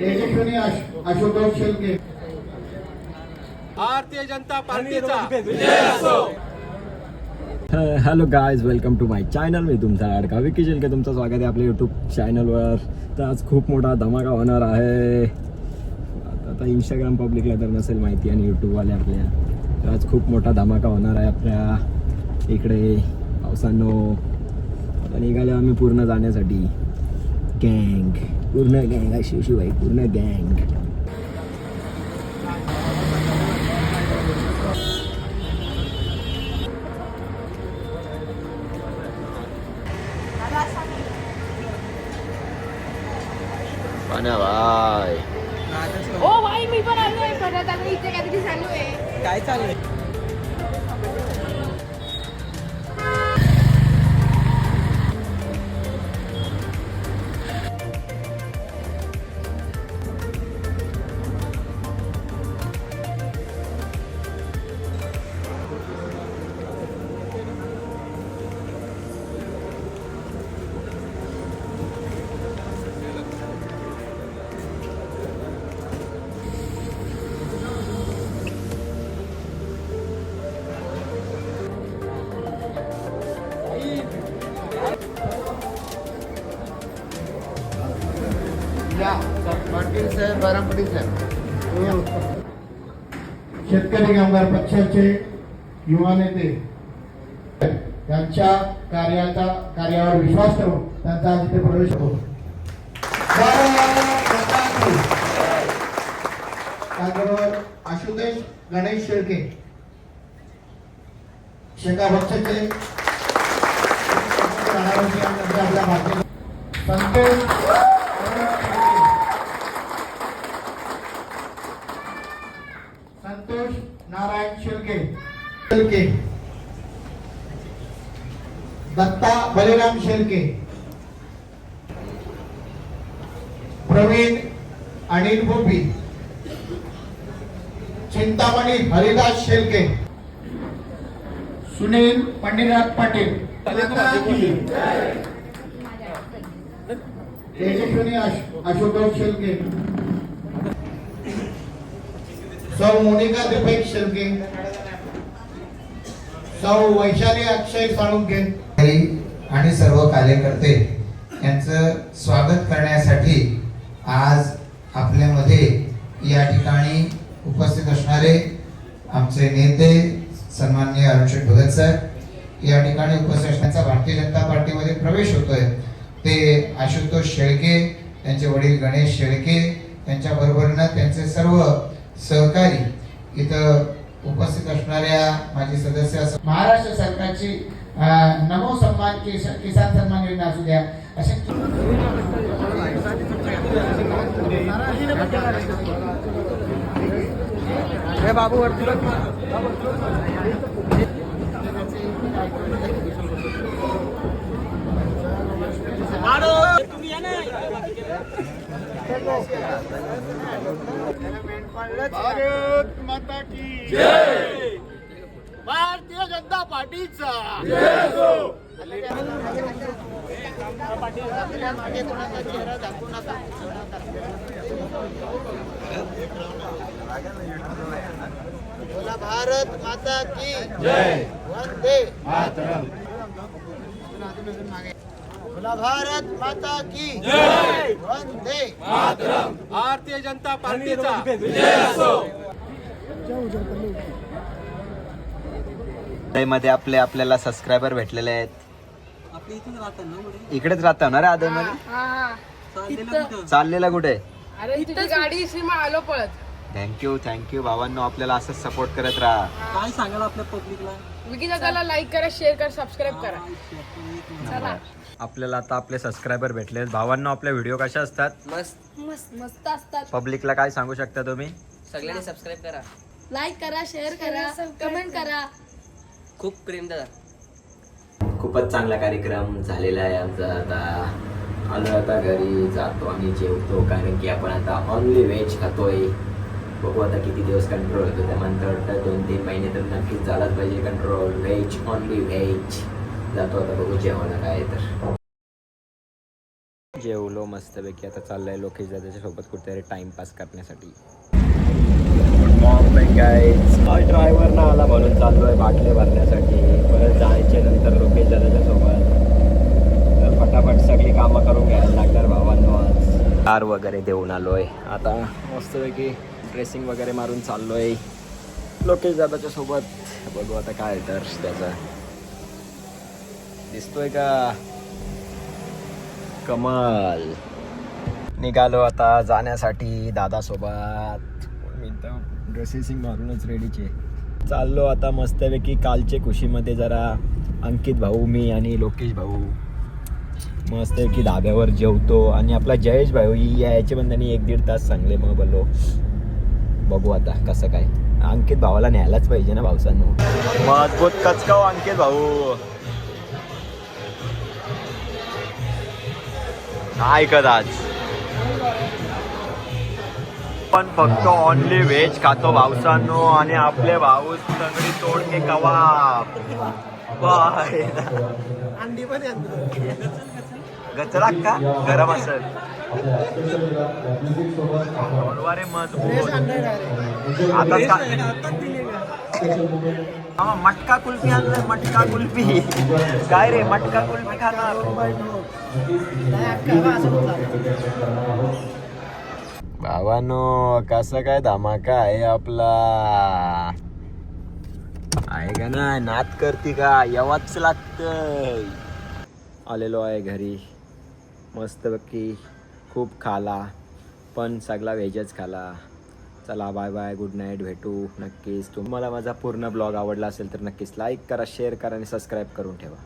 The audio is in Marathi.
आशुतोष शेळके. भारतीय जनता पार्टीचा. Hello guys welcome to my channel मी तुमचा लाडका विकी शेलके तुमचं स्वागत आहे आपल्या यूट्यूब चॅनलवर तर आज खूप मोठा धमाका होणार आहे. आता आता इंस्टाग्राम पब्लिकला तर नसेल माहिती आणि यूट्यूबवाले आपल्या. तर आज खूप मोठा धमाका होणार आहे आपल्या इकडे. पावसानो. आता निघाले आम्ही पूर्ण जाण्यासाठी. गँग पूर्ण गँग शिवशिवाई पूर्ण गँग भाई ओ भाई मी पण आलोय परत आता इथे काहीतरी चालू आहे काय चाललंय या पाटील साहेब बारामती साहेब शेतकरी कामगार पक्षाचे युवा नेते त्यांच्या कार्याचा कार्यावर विश्वास ठेवून त्यांचा आज इथे प्रवेश होतो. त्याचबरोबर आशुतोष गणेश शेळके शेंगा पक्षाचे आपल्या भारतीय संतोष संतोष शेळके दत्ता बलिराम शेळके प्रवीण अनिल भोपी. चिंतामणी हरिदास शेळके सुनील पंडितनाथ पाटील. तेजस्विनी अशोकराव शेळके सौ मोनिका दिपेक शेळके सौ वैशाली अक्षय साळुंके आणि सर्व कार्यकर्ते यांचं स्वागत करण्यासाठी आज आपल्यामध्ये या ठिकाणी उपस्थित असणारे आमचे नेते सन्माननीय अरुणशेठ भगत सर या ठिकाणी उपस्थित असण्याचा भारतीय जनता पार्टीमध्ये प्रवेश होतोय. ते आशुतोष शेळके त्यांचे वडील गणेश शेळके त्यांच्याबरोबरनं त्यांचे सर्व सहकारी इथं उपस्थित असणाऱ्या माजी सदस्य असं महाराष्ट्र सरकारची अं, नमो सन्मान किस- किसान सन्मान योजना असू द्या अशा बाबू वरती भारत माता की जय। भारतीय जनता पार्टीचा। बोला भारत माता की जय। वंदे। बोला भारत माता की जय। वंदे भारतीय जनता पार्टीचा मध्ये आपले आपल्याला सबस्क्रायबर भेटलेले आहेत. इकडेच राहता ना रे हा हा. इथं चाललेला कुठे? गाडी सीमा आलो पळत. थँक्यू थँक्यू भावांनो आपल्याला असंच सपोर्ट करत राहा. काय सांगाल आपल्या पब्लिकला विकी दादाला लाईक करा शेअर करा सबस्क्राईब करा. चला. आपल्याला आता आपले सबस्क्रायबर भेटले. भावांनो आपले व्हिडिओ कशा असतात? मस्त. मस्त मस्त असतात. पब्लिकला काय सांगू शकता तुम्ही? सगळ्यांनी सबस्क्राईब करा. लाईक करा शेअर करा कमेंट करा. खूप प्रेम दादा. खूपच चांगला कार्यक्रम झालेला आहे आमचा आता. आलो आता घरी जातो आणि जेवतो. कारण की आपण आता ऑनली व्हेज खातोय. बघू आता किती दिवस कंट्रोल होतो. त्यानंतर वाटतं दोन तीन महिने तर नक्कीच झालाच पाहिजे. कंट्रोल व्हेज ऑनली व्हेज जातो आता बघू जेवण काय तर. जेवलो मस्तपैकी. आता चाललंय लोकेश दादाच्या सोबत कुठेतरी टाइमपास करण्यासाठी. काय ड्रायव्हर ना आला म्हणून चाललोय बाटले भरण्यासाठी. परत जायचे नंतर लोकेश दादाच्या सोबत. तर फटाफट सगळी कामं करून घ्यायला लागणार भावांनो आज. कार वगैरे देऊन आलोय. आता मस्तपैकी ड्रेसिंग वगैरे मारून चाललोय. लोकेश दादाच्या सोबत. बघू आता काय तर त्याचं. दिसतोय का? कमाल. निघालो आता जाण्यासाठी दादासोबत. मी तर ड्रेसेसिंग मारूनच रेडीचे चाललो आता मस्तपैकी कालचे खुशीमध्ये जरा अंकित भाऊ मी आणि लोकेश भाऊ. मस्तपैकी धाब्यावर जेवतो. आणि आपला जयेश भाऊ यायचे पण त्यांनी एक दीड तास सांगले मग बोललो. बघू आता कसं काय. अंकित भावाला न्यायलाच पाहिजे ना भाऊसांनो. मजबूत कचकाव अंकित भाऊ. ऐकत आज. पण फक्त ओनली व्हेज खातो भाऊसांनो आणि आपले भाऊ सगळी तोडके कबाब. बाय. गचराक का? गरम असेल. मजबूत आता हा मटका कुल्फी आणलाय मटका कुल्फी. काय रे मटका कुल्फी खाणार? भावानो कसं काय धमाका आहे आपला? आहे का नाही? नात करते का? यावाच लागतंय. आलेलो आहे घरी. मस्तपैकी खूप खाला पण सगळा व्हेजच खाला. चला बाय बाय गुड नाईट भेटू नक्कीच. तुम्हाला माझा पूर्ण ब्लॉग आवडला असेल तर नक्कीच लाईक करा शेअर करा आणि सबस्क्राईब करून ठेवा.